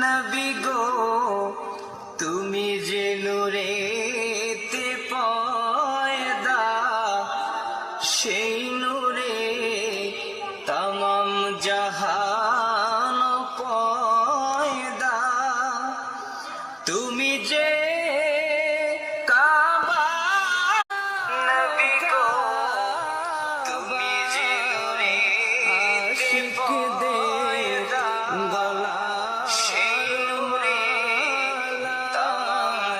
নবী গো তুমি যে নুরেতে পয়দা সেই নুরে তমাম জাহান পয়দা তুমি যে Thank you.